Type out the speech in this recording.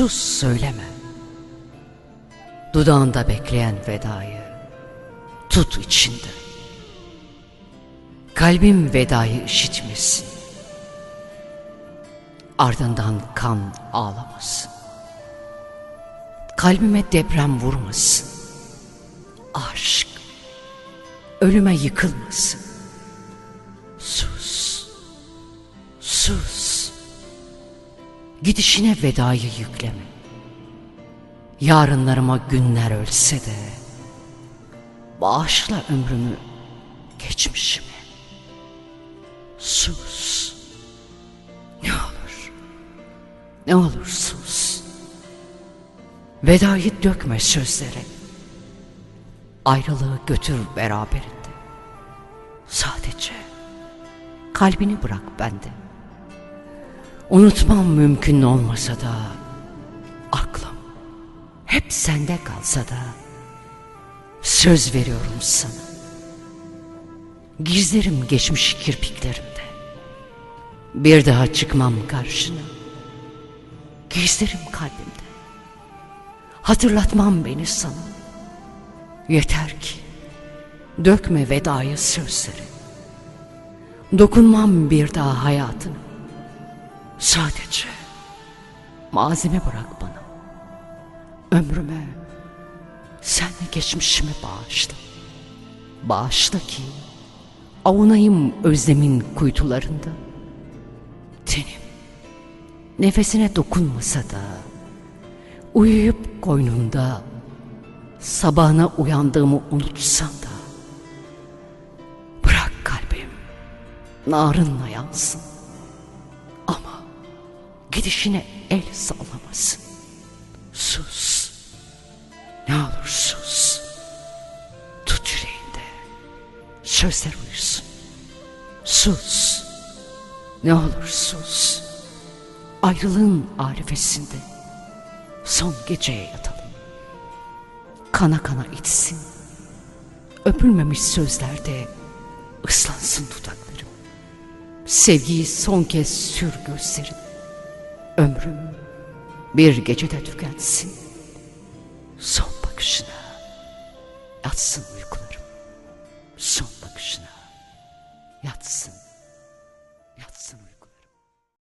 Sus söyleme. Dudağında bekleyen vedayı tut içinde. Kalbim vedayı işitmesin. Ardından kan ağlamasın. Kalbime deprem vurmasın. Aşk ölüme yıkılmasın. Sus. Gidişine vedayı yükleme. Yarınlarıma günler ölse de bağışla ömrümü geçmişime. Sus. Ne olur. Ne olur sus. Vedayı dökme sözlere. Ayrılığı götür beraberinde. Sadece kalbini bırak bende. Unutmam mümkün olmasa da aklım hep sende kalsa da söz veriyorum sana. Gizlerim geçmiş kirpiklerimde. Bir daha çıkmam karşına. Gizlerim kalbimde. Hatırlatmam beni sana. Yeter ki dökme vedayı sözleri. Dokunmam bir daha hayatına. Sadece malzeme bırak bana. Ömrüme senle geçmişimi bağışla. Bağışla ki avunayım özlemin kuytularında. Tenim nefesine dokunmasa da uyuyup koynunda sabahına uyandığımı unutsam da bırak kalbim narınla yansın gidişine el sallamasın. Sus. Ne olur sus. Tut yüreğinde. Sözler uyusun. Sus. Ne olur sus. Ayrılığın arifesinde son geceye yatalım. Kana kana içsin. Öpülmemiş sözlerde ıslansın dudaklarım. Sevgiyi son kez sür gözlerin. Ömrüm bir gecede tükensin. Son bakışına yatsın bakışına.